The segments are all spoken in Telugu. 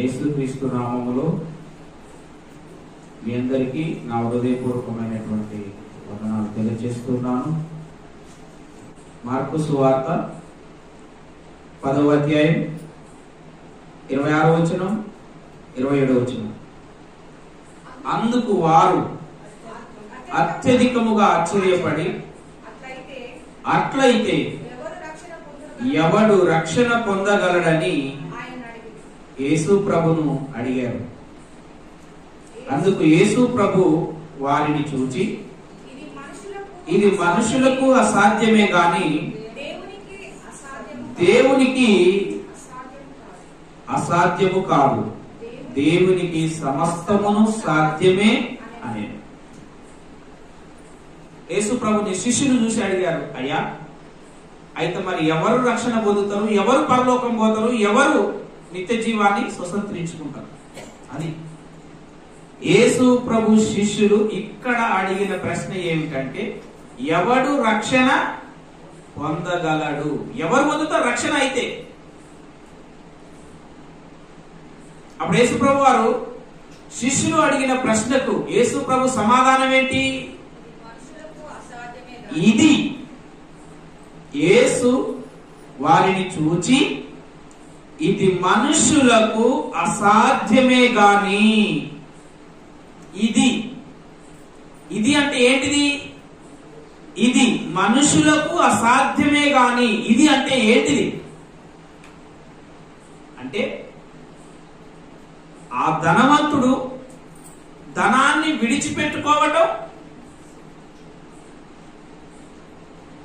యేసుక్రీస్తు నామములో మీ అందరికీ నా హృదయపూర్వకమైనటువంటి వందనాలు తెలియజేస్తున్నాను. మార్కు సువార్త పదవ అధ్యాయం ఇరవై ఆరో వచనం ఇరవై ఏడో వచనం. అందుకు వారు అత్యధికముగా ఆశ్చర్యపడి అట్లయితే ఎవడు రక్షణ పొందగలడని యేసు ప్రభును అడిగారు. అందుకు యేసు ప్రభు వారిని చూచి ఇది మనుషులకు అసాధ్యమే గాని దేవునికి అసాధ్యము కాదు. దేవునికి సమస్తమును సాధ్యమే అనే. యేసు ప్రభుని శిష్యులు చూసి అడిగారు అయ్యా అయితే మరి ఎవరు రక్షణ పొందుతారు? ఎవరు పరలోకం పోతారు? ఎవరు నిత్య జీవాన్ని స్వతంత్రించుకుంటారు అది యేసు ప్రభు శిష్యులు ఇక్కడ అడిగిన ప్రశ్న ఏమిటంటే ఎవడు రక్షణ పొందగలడు? ఎవరు పొందుతారు రక్షణ అయితే? అప్పుడు యేసు ప్రభు వారు శిష్యులు అడిగిన ప్రశ్నకు యేసు ప్రభు సమాధానం ఏంటి? ఇది ఇది. యేసు వారిని చూచి ఇది మనుషులకు అసాధ్యమే గాని. ఇది. ఇది అంటే ఏంటిది? ఇది మనుషులకు అసాధ్యమే గాని. ఇది అంటే ఏంటిది? అంటే ఆ ధనవంతుడు ధనాన్ని విడిచిపెట్టుకోవటం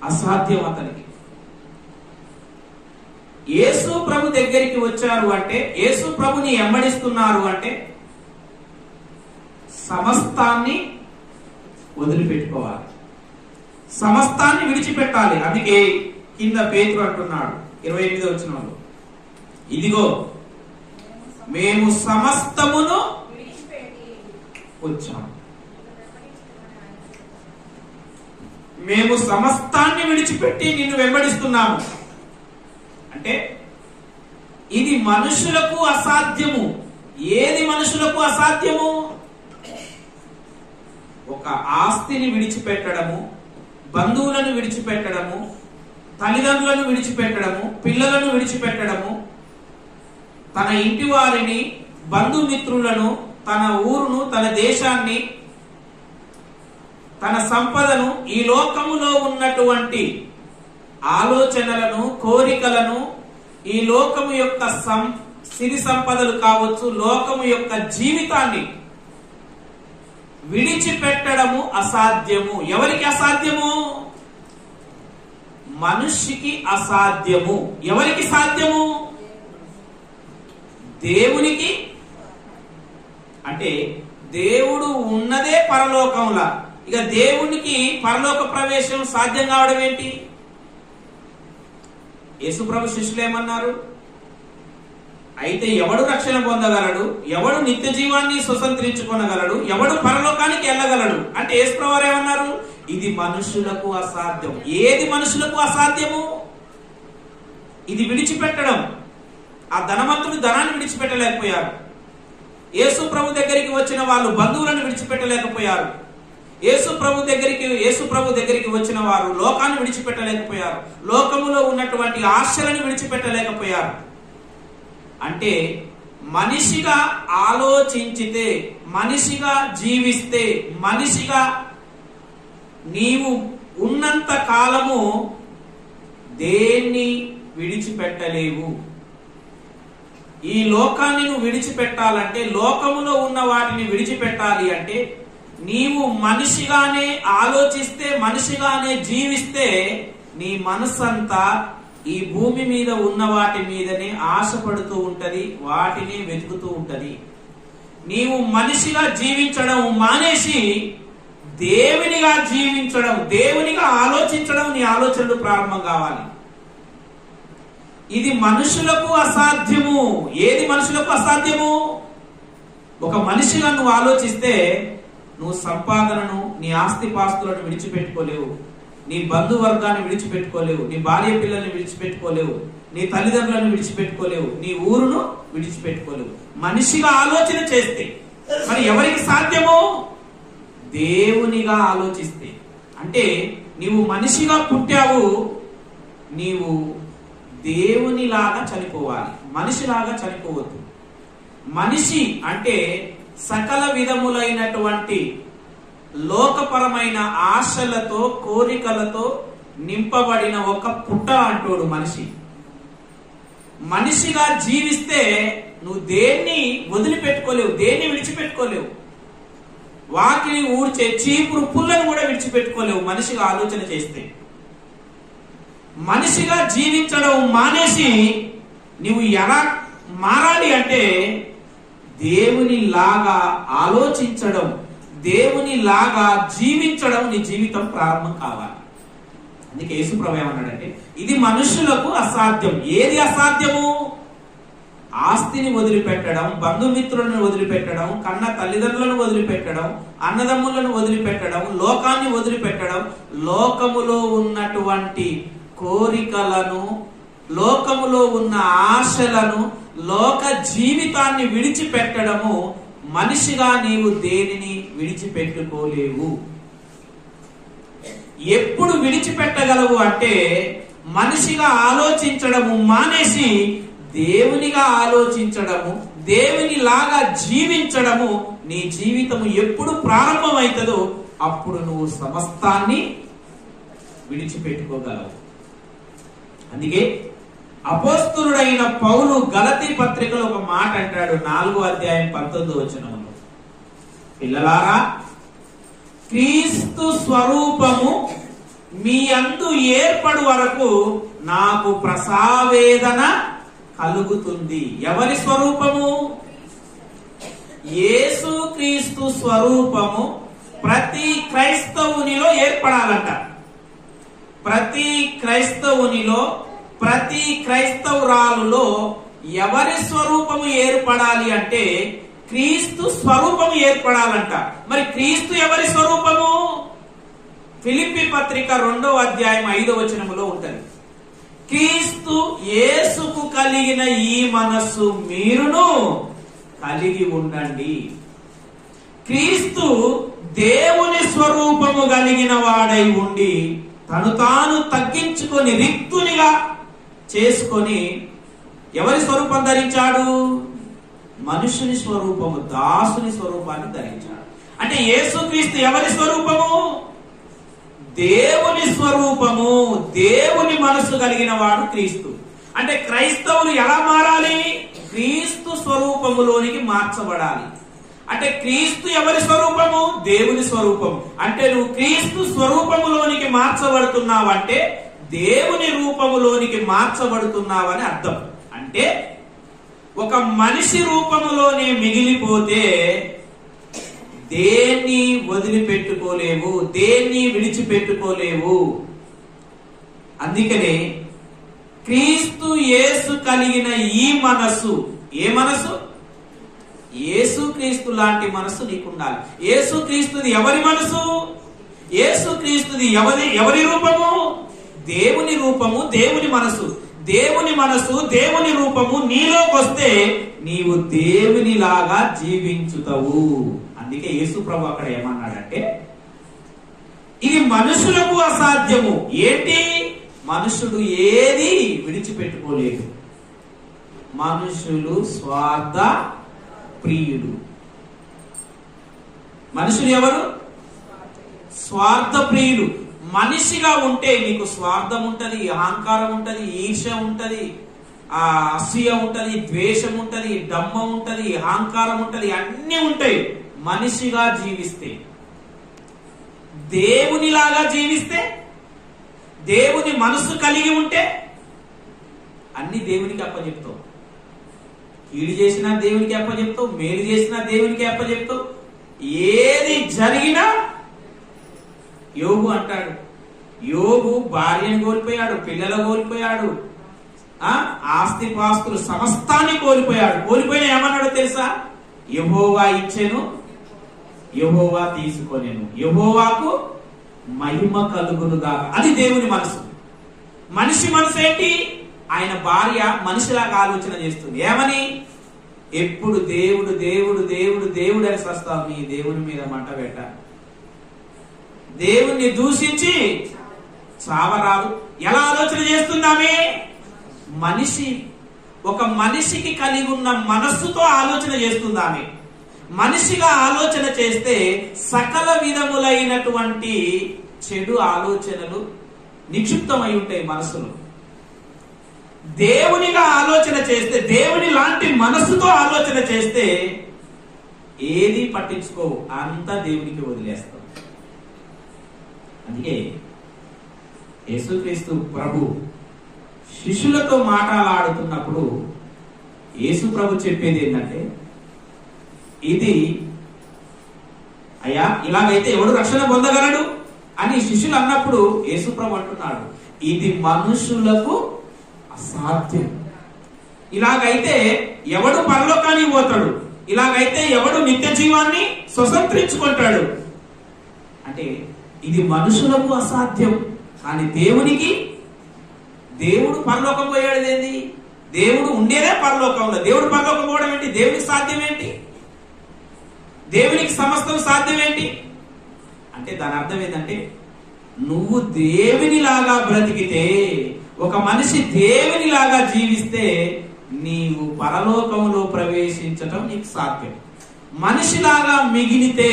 అసాధ్యం అతనికి. యేసు ప్రభు దగ్గరికి వచ్చారు అంటే యేసు ప్రభుని ఎమ్మడిస్తున్నారు అంటే సమస్తాన్ని వదిలిపెట్టుకోవాలి. సమస్తాన్ని విడిచిపెట్టాలి. అందుకే కింద పేతురు అంటున్నాడు ఇరవై ఎనిమిది వచ్చిన ఇదిగో మేము సమస్తమును వచ్చాము మేము సమస్తాన్ని విడిచిపెట్టి నిన్ను వెంబడిస్తున్నాము. అంటే ఇది మనుషులకు అసాధ్యము. ఏది మనుషులకు అసాధ్యము? ఒక ఆస్తిని విడిచిపెట్టడము బంధువులను విడిచిపెట్టడము తల్లిదండ్రులను విడిచిపెట్టడము పిల్లలను విడిచిపెట్టడము తన ఇంటి వారిని బంధుమిత్రులను తన ఊరును తన దేశాన్ని తన సంపదను ఈ లోకములో ఉన్నటువంటి ఆలోచనలను కోరికలను ఈ లోకము యొక్క సం సిరి సంపదలు కావచ్చు లోకము యొక్క జీవితాన్ని విడిచిపెట్టడము అసాధ్యము. ఎవరికి అసాధ్యము? మనిషికి అసాధ్యము. ఎవరికి సాధ్యము? దేవునికి. అంటే దేవుడు ఉన్నదే పరలోకంలా ఇక దేవునికి పరలోక ప్రవేశం సాధ్యం కావడం ఏంటి? యేసుప్రభు శిష్యులు ఏమన్నారు? అయితే ఎవడు రక్షణ పొందగలడు? ఎవడు నిత్య జీవాన్ని స్వతంత్రించుకొనగలడు? ఎవడు పరలోకానికి వెళ్ళగలడు? అంటే యేసుప్రభు ఏమన్నారు? ఇది మనుషులకు అసాధ్యం. ఏది మనుషులకు అసాధ్యము? ఇది విడిచిపెట్టడం. ఆ ధనవంతుడు ధనాన్ని విడిచిపెట్టలేకపోయారు. యేసు ప్రభు దగ్గరికి వచ్చిన వాళ్ళు బంధువులను విడిచిపెట్టలేకపోయారు. యేసు ప్రభు దగ్గరికి యేసు ప్రభు దగ్గరికి వచ్చిన వారు లోకాన్ని విడిచిపెట్టలేకపోయారు. లోకములో ఉన్నటువంటి ఆశలను విడిచిపెట్టలేకపోయారు. అంటే మనిషిగా ఆలోచించితే మనిషిగా జీవిస్తే మనిషిగా నీవు ఉన్నంత కాలము దేన్ని విడిచిపెట్టలేవు. ఈ లోకాన్ని నువ్వు విడిచిపెట్టాలంటే లోకములో ఉన్న వాటిని విడిచిపెట్టాలి అంటే నీవు మనిషిగానే ఆలోచిస్తే మనిషిగానే జీవిస్తే నీ మనస్సంతా ఈ భూమి మీద ఉన్న వాటి మీదనే ఆశపడుతూ ఉంటది వాటిని వెతుకుతూ ఉంటది. నీవు మనిషిగా జీవించడం మానేసి దేవునిగా జీవించడం దేవునిగా ఆలోచించడం నీ ఆలోచనలు ప్రారంభం కావాలి. ఇది మనుషులకు అసాధ్యము. ఏది మనుషులకు అసాధ్యము? ఒక మనిషిగా నువ్వు ఆలోచిస్తే నువ్వు సంపాదనను నీ ఆస్తి పాస్తులను విడిచిపెట్టుకోలేవు. నీ బంధువర్గాన్ని విడిచిపెట్టుకోలేవు. నీ భార్య పిల్లల్ని విడిచిపెట్టుకోలేవు. నీ తల్లిదండ్రులను విడిచిపెట్టుకోలేవు. నీ ఊరును విడిచిపెట్టుకోలేవు. మనిషిగా ఆలోచన చేస్తే మరి ఎవరికి సాధ్యమో? దేవునిగా ఆలోచిస్తే. అంటే నీవు మనిషిగా పుట్టావు నీవు దేవునిలాగా చనిపోవాలి. మనిషిలాగా చనిపోవద్దు. మనిషి అంటే సకల విధములైనటువంటి లోకపరమైన ఆశలతో కోరికలతో నింపబడిన ఒక పుట్ట అంటోడు మనిషి. మనిషిగా జీవిస్తే నువ్వు దేన్ని వదిలిపెట్టుకోలేవు దేన్ని విడిచిపెట్టుకోలేవు. వాకిలి ఊడ్చే చీపురు పుల్లను కూడా విడిచిపెట్టుకోలేవు మనిషిగా ఆలోచన చేస్తే. మనిషిగా జీవించడం మానేసి నువ్వు ఎలా మారాలి అంటే దేవుని లాగా ఆలోచించడం దేవుని లాగా జీవించడం నీ జీవితం ప్రారంభం కావాలి. అందుకే యేసుప్రభు ఏమన్నాడంటే ఇది మనుషులకు అసాధ్యం. ఏది అసాధ్యము? ఆస్తిని వదిలిపెట్టడం బంధుమిత్రులను వదిలిపెట్టడం కన్న తల్లిదండ్రులను వదిలిపెట్టడం అన్నదమ్ములను వదిలిపెట్టడం లోకాన్ని వదిలిపెట్టడం లోకములో ఉన్నటువంటి కోరికలను లోకములో ఉన్న ఆశలను లోక జీవితాన్ని విడిచిపెట్టడము మనిషిగా నీవు దేనిని విడిచిపెట్టుకోలేవు. ఎప్పుడు విడిచిపెట్టగలవు అంటే మనిషిగా ఆలోచించడము మానేసి దేవునిగా ఆలోచించడము దేవుని లాగా జీవించడము నీ జీవితము ఎప్పుడు ప్రారంభమవుతుందో అప్పుడు నువ్వు సమస్తాన్ని విడిచిపెట్టుకోగలవు. అందుకే అపోస్తుడైన పౌలు గలతి పత్రికలో ఒక మాట అంటాడు నాలుగో అధ్యాయం పంతొమ్మిది వచనంలో పిల్లలారా క్రీస్తు స్వరూపము మీ అందు ఏర్పడు వరకు నాకు ప్రసావేదన కలుగుతుంది. ఎవరి స్వరూపము? యేసు క్రీస్తు స్వరూపము ప్రతి క్రైస్తవునిలో ఏర్పడాలంట. ప్రతి క్రైస్తవునిలో ప్రతి క్రైస్తవురాలులో ఎవరి స్వరూపము ఏర్పడాలి అంటే క్రీస్తు స్వరూపము ఏర్పడాలంట. మరి క్రీస్తు ఎవరి స్వరూపము? ఫిలిపి పత్రిక రెండో అధ్యాయం ఐదో వచనములో ఉంటది. క్రీస్తు యేసుకు కలిగిన ఈ మనస్సు మీరును కలిగి ఉండండి. క్రీస్తు దేవుని స్వరూపము కలిగిన వాడై ఉండి తను తాను తగ్గించుకొని రిక్తునిగా చేసుకొని ఎవరి స్వరూపం ధరించాడు? మనుషుని స్వరూపము దాసుని స్వరూపాన్ని ధరించాడు. అంటే యేసుక్రీస్తు ఎవరి స్వరూపము? దేవుని స్వరూపము దేవుని మనసు కలిగిన వాడు క్రీస్తు. అంటే క్రైస్తవులు ఎలా మారాలి? క్రీస్తు స్వరూపములోనికి మార్చబడాలి. అంటే క్రీస్తు ఎవరి స్వరూపము? దేవుని స్వరూపము అంటే నువ్వు క్రీస్తు స్వరూపములోనికి మార్చబడుతున్నావంటే దేవుని రూపములోనికి మార్చబడుతున్నావని అర్థం. అంటే ఒక మనిషి రూపములోనే మిగిలిపోతే దేన్ని వదిలిపెట్టుకోలేవు దేన్ని విడిచిపెట్టుకోలేవు. అందుకనే క్రీస్తు యేసు కలిగిన ఈ మనస్సు ఏ మనసు యేసు క్రీస్తు లాంటి మనసు నీకుండాలి. యేసు క్రీస్తుది ఎవరి మనసు యేసు క్రీస్తుది ఎవరి ఎవరి రూపము? దేవుని రూపము దేవుని మనసు. దేవుని మనసు దేవుని రూపము నీలోకి వస్తే నీవు దేవునిలాగా జీవించుతావు. అందుకే యేసు ప్రభు అక్కడ ఏమన్నాడంటే ఇది మనుషులకు అసాధ్యము. ఏంటి? మనుషుడు ఏది విడిచిపెట్టుకోలేదు. మనుషులు స్వార్థ ప్రియుడు. మనుషులు ఎవరు? స్వార్థ ప్రియులు. మనిషిగా ఉంటే నీకు స్వార్థం ఉంటుంది అహంకారం ఉంటుంది ఈర్ష ఉంటుంది ఆ అసూయ ఉంటుంది ద్వేషం ఉంటుంది డమ్మ ఉంటుంది అహంకారం ఉంటుంది అన్నీ ఉంటాయి మనిషిగా జీవిస్తే. దేవునిలాగా జీవిస్తే దేవుని మనసు కలిగి ఉంటే అన్ని దేవునికి అప్పచెప్తావు. కీడు చేసినా దేవునికి అప్పచెప్తావు మేలు చేసినా దేవునికి అప్పచెప్తావు. ఏది జరిగినా యోగు అంటాడు యోగు భార్యను కోల్పోయాడు పిల్లలు కోల్పోయాడు ఆ ఆస్తి పాస్తులు సమస్తాన్ని కోల్పోయాడు. కోల్పోయిన ఏమన్నాడు తెలుసా? యహోవా ఇచ్చెను యహోవా తీసుకొనేను యహోవాకు మహిమ కలుగునుగా అది దేవుని మనసు. మనిషి మనసు ఏంటి? ఆయన భార్య మనిషిలాగా ఆలోచన చేస్తుంది. ఏమని? ఎప్పుడు దేవుడు దేవుడు దేవుడు దేవుడు అని వస్తావు నీ దేవుని మీద మంట పెట్ట. దేవుణ్ణి దూషించి చావరాదు ఎలా ఆలోచన చేస్తుందామే మనిషి ఒక మనిషికి కలిగి ఉన్న మనస్సుతో ఆలోచన చేస్తుందామె. మనిషిగా ఆలోచన చేస్తే సకల విధములైనటువంటి చెడు ఆలోచనలు నిక్షిప్తమై ఉంటాయి మనసులో దేవునిగా ఆలోచన చేస్తే దేవుని లాంటి మనస్సుతో ఆలోచన చేస్తే ఏది పట్టించుకోవు అంతా దేవునికి వదిలేస్తాం. అందుకే యేసుక్రీస్తు ప్రభు శిష్యులతో మాట్లాడుతున్నప్పుడు యేసు ప్రభు చెప్పేది ఏంటంటే ఇది అయ్యా ఇలాగైతే ఎవడు రక్షణ పొందగలడు? అని శిష్యులు అన్నప్పుడు యేసు ప్రభు అంటున్నాడు. ఇది మనుషులకు అసాధ్యం. ఇలాగైతే ఎవడు పరలోకానికి పోతాడు? ఇలాగైతే ఎవడు నిత్య జీవాన్ని స్వతంత్రించుకుంటాడు? అంటే ఇది మనుషులకు అసాధ్యం. కానీ దేవునికి దేవుడు పరలోకం పోయాడు ఏంది? దేవుడు ఉండేదే పరలోకంలో. దేవుడు పరలోకం పోవడం ఏంటి? దేవునికి సాధ్యం ఏంటి? దేవునికి సమస్తం సాధ్యం ఏంటి? అంటే దాని అర్థం ఏంటంటే నువ్వు దేవునిలాగా బ్రతికితే ఒక మనిషి దేవునిలాగా జీవిస్తే నీవు పరలోకంలో ప్రవేశించటం నీకు సాధ్యం. మనిషిలాగా మిగిలితే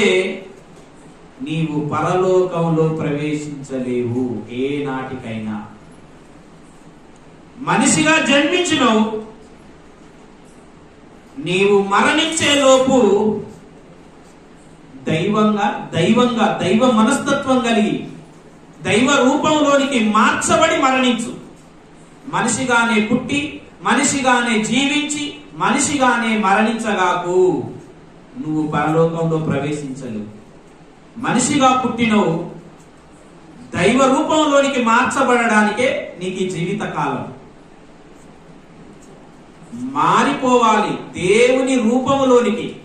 నీవు పరలోకంలో ప్రవేశించలేవు ఏ నాటికైనా మనిషిగా జన్మించినవు. నీవు మరణించే లోపు దైవంగా దైవంగా దైవ మనస్తత్వం కలిగి దైవ రూపంలోనికి మార్చబడి మరణించు. మనిషిగానే పుట్టి మనిషిగానే జీవించి మనిషిగానే మరణించగాకు నువ్వు పరలోకంలో ప్రవేశించలేవు. మనిషిగా పుట్టినవు దైవ రూపంలోనికి మార్చబడడానికే నీకు ఈ జీవిత కాలం మారిపోవాలి దేవుని రూపంలోనికి.